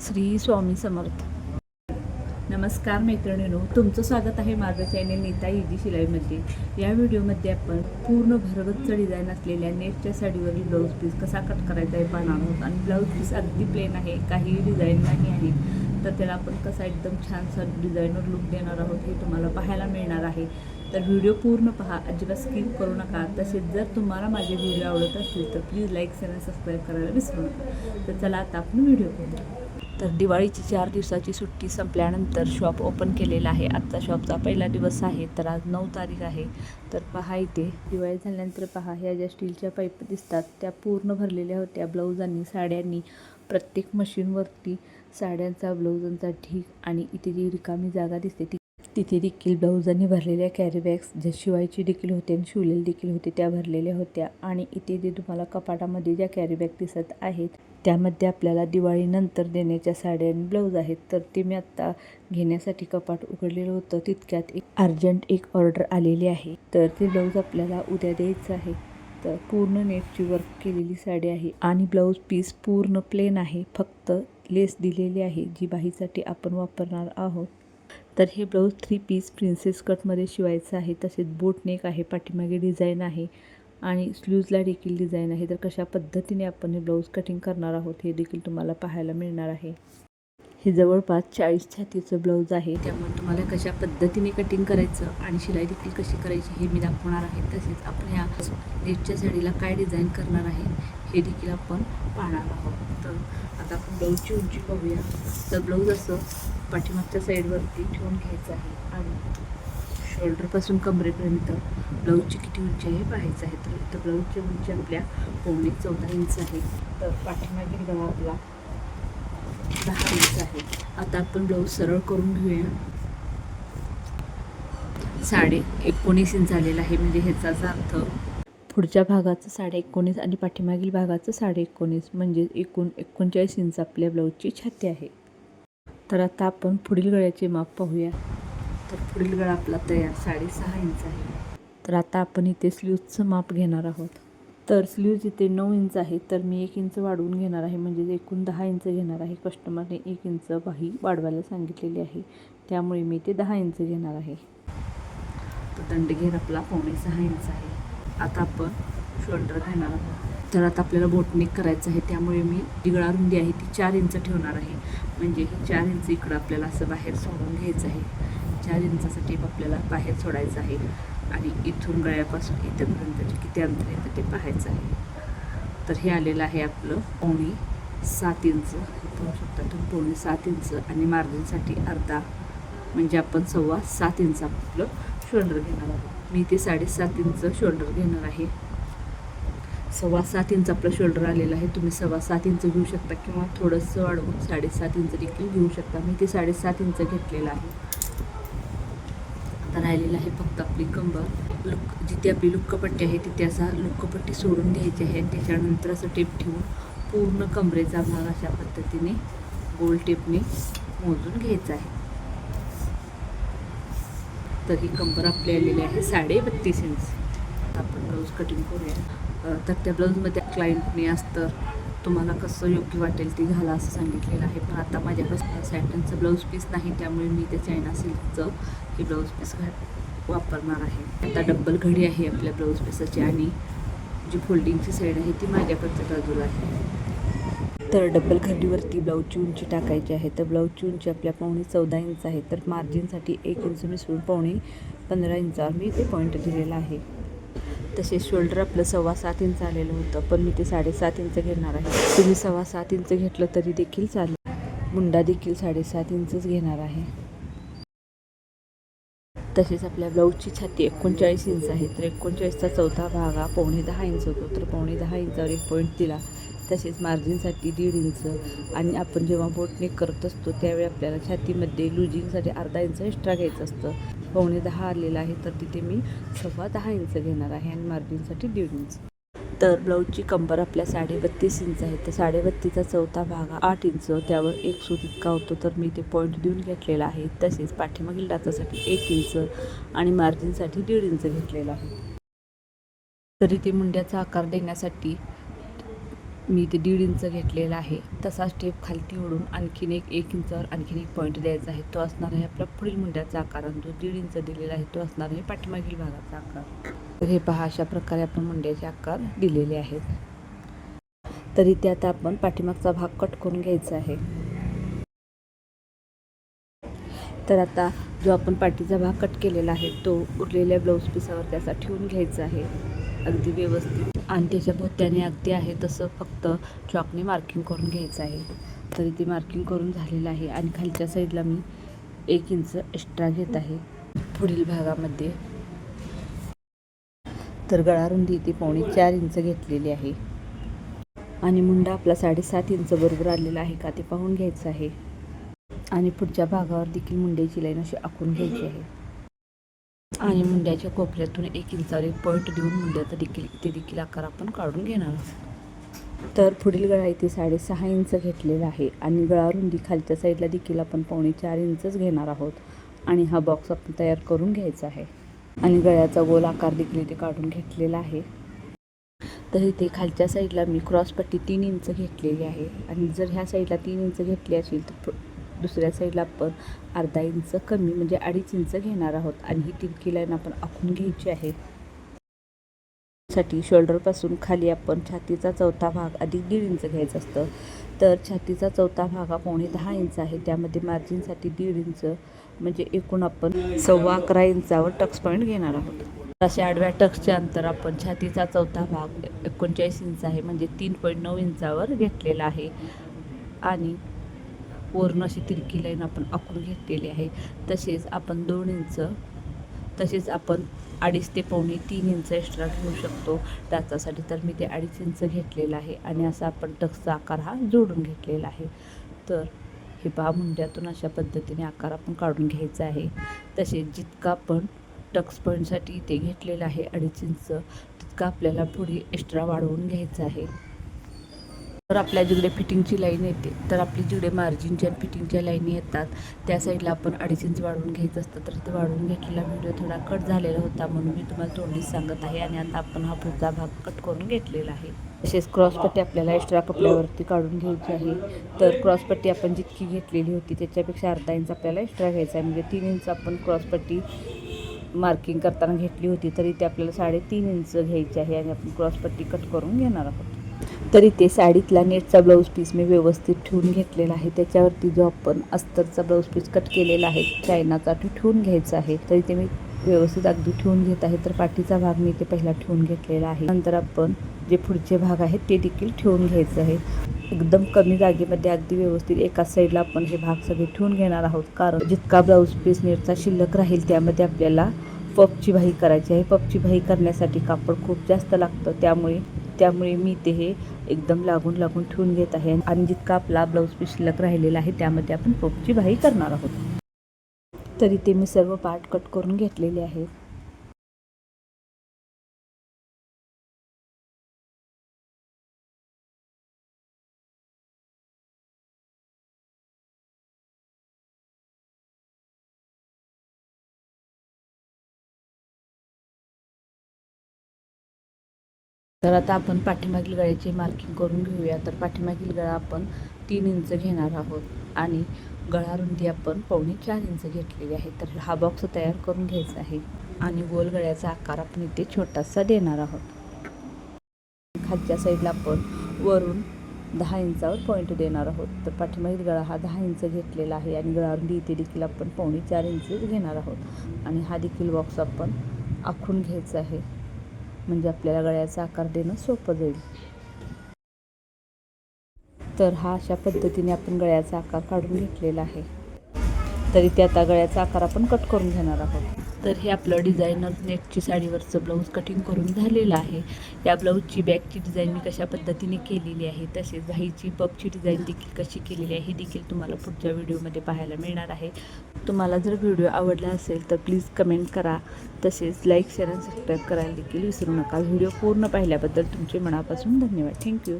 श्री स्वामी समर्थ. नमस्कार मैत्रिणीनो तुमचं स्वागत आहे माझं चॅनेल नीता इजी शिलाईमध्ये. या व्हिडिओमध्ये आपण पूर्ण भरगच्च डिझाईन असलेल्या नेटच्या साडीवरील ब्लाऊज पीस कसा कट करायचा आहे पाहणार आहोत. आणि ब्लाऊज पीस अगदी प्लेन आहे काहीही डिझाईन नाही आहे. तर त्याला आपण कसा एकदम छानसा डिझाईनवर लुक देणार आहोत हे तुम्हाला पाहायला मिळणार आहे. तर व्हिडिओ पूर्ण पहा अजिबात स्किप करू नका. तसेच जर तुम्हाला माझे व्हिडिओ आवडत असतील तर प्लीज लाईक शेअर सबस्क्राईब करायला विसरू नका. तर चला आता आपण व्हिडिओ पाहू तर दिवाळीची चार दिवसाची सुट्टी संपल्यानंतर शॉप ओपन केलेलं आहे. आजचा शॉपचा पहिला दिवस आहे तर आज नऊ तारीख आहे. तर पहा इथे दिवाळी झाल्यानंतर पहा ह्या ज्या स्टीलच्या पाईप दिसतात त्या पूर्ण भरलेल्या होत्या. ब्लाऊजांनी साड्यांनी प्रत्येक मशीनवरती साड्यांचा ब्लाऊजांचा ढीक आणि इथे जी रिकामी जागा दिसते ती तिथे देखील ब्लाऊजांनी भरलेल्या कॅरीबॅग्स ज्या शिवायची देखील होते आणि शिवलेली देखील होते त्या भरलेल्या होत्या. आणि इथे जे तुम्हाला कपाटामध्ये ज्या कॅरीबॅग दिसत आहेत त्यामध्ये आपल्याला दिवाळीनंतर देण्याच्या साड्या आणि ब्लाऊज आहेत. तर ते मी आत्ता घेण्यासाठी कपाट उघडलेलं होतं. तितक्यात एक अर्जंट एक ऑर्डर आलेली आहे. तर ते ब्लाऊज आपल्याला उद्या द्यायचं आहे. तर पूर्ण नेटची वर्क केलेली साडी आहे. आणि ब्लाऊज पीस पूर्ण प्लेन आहे. फक्त लेस दिलेली आहे जी बाहीसाठी आपण वापरणार आहोत. तर हे ब्लाऊज थ्री पीस प्रिन्सेस कटमध्ये शिवायचं आहे. तसेच बोटनेक आहे पाठीमागे डिझाईन आहे आणि स्लूजला देखील डिझाईन आहे. तर कशा पद्धतीने आपण हे ब्लाऊज कटिंग करणार आहोत हे देखील तुम्हाला पाहायला मिळणार आहे. हे जवळपास चाळीस छातीचं ब्लाऊज आहे. त्यामुळे तुम्हाला कशा पद्धतीने कटिंग करायचं आणि शिलाई देखील कशी करायची हे मी दाखवणार आहे. तसेच आपण ह्या नेटच्या साडीला काय डिझाईन करणार आहे हे देखील आपण पाहणार आहोत. तर आता आपण ब्लाऊजची उंची पाहूया तर ब्लाऊज असं पाठीमागच्या साईडवरती ठेवून घ्यायचं आहे आणि शोल्डरपासून कमरेपर्यंत ब्लाऊजची किती उंची आहे पाहायचं आहे. तर इथं ब्लाऊजची उंची आपल्या पावणे चौदा इंच आहे. तर पाठीमागील गळा आपला दहा इंच आहे. आता आपण ब्लाऊज सरळ करून घेऊया. साडे एकोणीस इंच झालेला आहे. म्हणजे ह्याचाच अर्थ पुढच्या भागाचं साडे एकोणीस आणि पाठीमागील भागाचं साडे एकोणीस म्हणजे एकूण एकोणचाळीस इंच आपल्या ब्लाऊजची छाती आहे. तर आता आपण पुढील गळ्याचे माप पाहूया. तर पुढील गळा आपला तयार साडेसहा इंच आहे. तर आता आपण इथे स्लीवचं माप घेणार आहोत. तर स्लीव्ज इथे नऊ इंच आहे तर मी एक इंच वाढवून घेणार आहे म्हणजे एकूण दहा इंच घेणार आहे. कस्टमरने एक इंच बाही वाढवायला सांगितलेली आहे त्यामुळे मी ते दहा इंच घेणार आहे. तो दंडघेर आपला पावणे सहा इंच आहे. आता आपण शोल्डर घेणार आहोत. तर आता आपल्याला बोटनेक करायचं आहे त्यामुळे मी जी रुंदी आहे ती चार इंच ठेवणार आहे. म्हणजे ही चार इंच इकडं आपल्याला असं बाहेर सोडून घ्यायचं आहे. चार इंचाचा टेप आपल्याला बाहेर सोडायचा आहे. आणि इथून गळ्यापासून इथंपर्यंतचे किती अंतर येतं ते पाहायचं आहे. तर हे आलेलं आहे आपलं पोणी सात इंच. पाहू शकता तुम्ही पावणे सात इंच आणि मार्जिनसाठी अर्धा म्हणजे आपण सव्वा सात इंच आपलं शोल्डर घेणार आहोत. मी ते साडेसात इंच शोल्डर घेणार आहे. सव्वा सात इंच आपलं शोल्डर आलेलं आहे. तुम्ही सव्वा सात इंच घेऊ शकता किंवा थोडंसं वाढवून साडेसात इंच देखील घेऊ शकता. मी ते साडेसात इंच घेतलेलं आहे. आता राहिलेलं आहे फक्त आपली कंबर लुक जिथे आपली लुक्कपट्टी आहे तिथे असा लुक्कपट्टी सोडून घ्यायची आहे. त्याच्यानंतर असं टेप ठेवून पूर्ण कमरेचा भाग अशा पद्धतीने गोल टेपने मोजून घ्यायचा आहे. तर ही कंबर आपली आलेली आहे साडे बत्तीस इंच. आता आपण ब्लाऊज कटिंग करूया. तर त्या ब्लाऊजमध्ये क्लायंटने अस्तर तुम्हाला कसं योग्य वाटेल ते घाला असं सांगितलेलं आहे. पण आता माझ्यापासून सॅटनचं ब्लाऊज पीस नाही त्यामुळे मी ते चायना सिल्कचं हे ब्लाऊज पीस घा वापरणार आहे. आता डब्बल घडी आहे आपल्या ब्लाऊज पीसाची आणि जी फोल्डिंगची साईड आहे ती माझ्याकडच्या बाजूला आहे. तर डबल घडीवरती ब्लाऊजची उंची टाकायची आहे. तर ब्लाऊजची उंची आपल्या पावणे चौदा इंच आहे. तर मार्जिनसाठी एक इंच मिसळून पावणे पंधरा इंचावर मी ते पॉईंट दिलेला आहे. तसेच शोल्डर आपलं सव्वा सात इंच आलेलं होतं. पण मी ते साडेसात इंच घेणार आहे. तुम्ही सव्वा सात इंच घेतलं तरी देखील चालेल. मुंडा देखील साडेसात इंचच घेणार आहे. तसेच आपल्या ब्लाऊजची छाती एकोणचाळीस इंच आहे. तर एकोणचाळीसचा चौथा भाग हा पावणे दहा इंच होतो. तर पावणे दहा इंचावर एक पॉईंट दिला. तसेच मार्जिनसाठी दीड इंच आणि आपण जेव्हा बोटनेक करत असतो त्यावेळी आपल्याला छातीमध्ये लुजिंगसाठी अर्धा इंच एक्स्ट्रा घ्यायचं असतं. पावणे दहा आलेलं आहे तर तिथे मी सव्वा दहा इंच घेणार आहे आणि मार्जिनसाठी दीड इंच. तर ब्लाऊजची कंबर आपल्या साडे बत्तीस इंच आहे. तर साडेबत्तीसचा चौथा भाग आठ इंच त्यावर एक सूत इतका होतो तर मी ते पॉईंट देऊन घेतलेला आहे. तसेच पाठीमागील डाचासाठी एक इंच आणि मार्जिनसाठी दीड इंच घेतलेला आहे. तरी ते मुंड्याचा आकार देण्यासाठी मी ते दीड इंच घेतलेला आहे. तसा स्टेप खालती ओढून आणखीन एक एक इंचावर आणखीन एक पॉईंट द्यायचा आहे. तो असणार आहे आपला पुढील मुंड्याचा आकार आणि जो दीड इंच दिलेला आहे. तो असणार आहे पाठीमागील भागाचा आकार. तर हे पहा अशा प्रकारे आपण मुंड्याचे आकार दिलेले आहेत. तरी ते आता आपण पाठीमागचा भाग कट करून घ्यायचा आहे. तर आता जो आपण पाठीचा भाग कट केलेला आहे तो उरलेल्या ब्लाऊज पिसावर त्याचा ठेवून घ्यायचा आहे. अगदी व्यवस्थित. आणि त्याच्या भोवत्याने अगदी आहे तसं फक्त चॉकने मार्किंग करून घ्यायचं आहे. तरी ते मार्किंग करून झालेलं आहे आणि खालच्या साईडला मी एक इंच एक्स्ट्रा घेत आहे. पुढील भागामध्ये तर गळारुंदी ती पावणे चार इंच घेतलेली आहे. आणि मुंडा आपला साडेसात इंच बरोबर आलेला आहे का ते पाहून घ्यायचं आहे. आणि पुढच्या भागावर देखील मुंड्याची लाईन अशी आखून घ्यायची आहे. आणि मुंड्याच्या कोपऱ्यातून एक इंचावर एक पॉईंट देऊन मुंड्याचा देखील ते देखील आकार आपण काढून घेणार आहोत. तर पुढील गळा इथे साडेसहा इंच घेतलेला आहे आणि गळा रुंदी खालच्या साईडला देखील आपण पावणे चार इंचच घेणार आहोत. आणि हा बॉक्स आपण तयार करून घ्यायचा आहे. आणि गळ्याचा गोल आकार देखील इथे काढून घेतलेला आहे. तर इथे खालच्या साईडला मी क्रॉसपट्टी तीन इंच घेतलेली आहे. आणि जर ह्या साईडला तीन इंच घेतली असेल तर दुसऱ्या साईडला आपण अर्धा इंच कमी म्हणजे अडीच इंच घेणार आहोत. आणि ही तिरकी लाईन आपण आखून घ्यायची आहे. साठी शोल्डरपासून खाली आपण छातीचा चौथा भाग अधिक दीड इंच घ्यायचं असतं. तर छातीचा चौथा भाग हा पावणे दहा इंच आहे. त्यामध्ये मार्जिनसाठी दीड इंच म्हणजे एकूण आपण सव्वा अकरा इंचावर टक्स पॉईंट घेणार आहोत. अशा आडव्या टक्सचे अंतर आपण छातीचा चौथा भाग एकोणचाळीस इंच आहे म्हणजे तीन पॉईंट नऊ इंचावर घेतलेला आहे. आणि वरून अशी तिरकी लाईन आपण आखून घेतलेली आहे. तसेच आपण दोन इंच तसेच आपण अडीच ते पावणे तीन इंच एक्स्ट्रा घेऊ शकतो. त्याच्यासाठी तर मी ते अडीच इंच घेतलेलं आहे आणि असा आपण टक्सचा आकार हा जोडून घेतलेला आहे. तर हे पहा मुंड्यातून अशा पद्धतीने आकार आपण काढून घ्यायचा आहे. तसेच जितका आपण टक्स पॉईंटसाठी इथे घेतलेलं आहे अडीच इंच तितका आपल्याला पुढे एक्स्ट्रा वाढवून घ्यायचं आहे. तर आपल्या जिकडे फिटिंगची लाईन येते तर आपली जिकडे मार्जिनच्या आणि फिटिंगच्या लाईनी येतात त्या साईडला आपण अडीच इंच वाढवून घ्यायचं असतं. तर ते वाढवून घेतलेला व्हिडिओ थोडा कट झालेला होता म्हणून मी तुम्हाला तोंडीच सांगत आहे आणि आता आपण हा पुढचा भाग कट करून घेतलेला आहे. तसेच क्रॉसपट्टी आपल्याला एक्स्ट्रा कपड्यावरती काढून घ्यायची आहे. तर क्रॉसपट्टी आपण जितकी घेतलेली होती त्याच्यापेक्षा अर्धा इंच आपल्याला एक्स्ट्रा घ्यायचा आहे. म्हणजे तीन इंच आपण क्रॉसपट्टी मार्किंग करताना घेतली होती तरी ते आपल्याला साडेतीन इंच घ्यायची आहे आणि आपण क्रॉसपट्टी कट करून घेणार आहोत. तरी ते साडीतला नेटचा ब्लाऊज पीस मी व्यवस्थित ठेवून घेतलेला आहे. त्याच्यावरती जो आपण अस्तरचा ब्लाऊज पीस कट केलेला आहे चायनाचा तो ठेवून घ्यायचा आहे. तरी ते मी व्यवस्थित अगदी ठेवून घेत आहे. तर पाठीचा भाग मी ते पहिला ठेवून घेतलेला आहे. नंतर आपण जे पुढचे भाग आहेत ते देखील ठेवून घ्यायचं आहे. एकदम कमी जागेमध्ये अगदी व्यवस्थित एका साईडला आपण हे भाग सगळे ठेवून घेणार आहोत. कारण जितका ब्लाऊज पीस नेटचा शिल्लक राहील त्यामध्ये आपल्याला पपची भाई करायची आहे. पपची भाई करण्यासाठी कापड खूप जास्त लागतं. त्यामुळे त्यामुळे मी ते हे एकदम लागून लागून ठेवून घेत आहे. आणि जितका आपला ब्लाऊज पीस शिल्लक राहिलेला आहे त्यामध्ये आपण पोपची भाई करणार आहोत. तरी ते मी सर्व पार्ट कट करून घेतलेले आहेत. तर आता आपण पाठीमागील गळ्याची मार्किंग करून घेऊया. तर पाठीमागील गळा आपण तीन इंच घेणार आहोत आणि गळा रुंदी आपण पावणे चार इंच घेतलेली आहे. तर हा बॉक्स तयार करून घ्यायचा आहे आणि गोल गळ्याचा आकार आपण इथे छोटासा देणार आहोत. खालच्या साईडला आपण वरून दहा इंचावर पॉईंट देणार आहोत. तर पाठीमागील गळा हा दहा इंच घेतलेला आहे आणि गळा रुंदी इथे देखील आपण पावणे चार इंच घेणार आहोत. आणि हा देखील बॉक्स आपण आखून घ्यायचा आहे. म्हणजे आपल्याला गळ्याचा आकार देणं सोपं जाईल. तर हा अशा पद्धतीने आपण गळ्याचा आकार काढून घेतलेला आहे. तरी ते आता गळ्याचा आकार आपण कट करून घेणार आहोत. तर हे आपलं डिझायनर नेटची साडीवरचं ब्लाऊज कटिंग करून झालेलं आहे. या ब्लाऊजची बॅकची डिझाईन मी कशा पद्धतीने केलेली आहे तसेच भाईची पपची डिझाईन देखील कशी केलेली आहे हे देखील तुम्हाला पुढच्या व्हिडिओमध्ये पाहायला मिळणार आहे. तुम्हाला जर व्हिडिओ आवडला असेल तर प्लीज कमेंट करा. तसेच लाईक शेअर आणि सबस्क्राईब करायला देखील विसरू नका. व्हिडिओ पूर्ण पाहिल्याबद्दल तुमचे मनापासून धन्यवाद. थँक्यू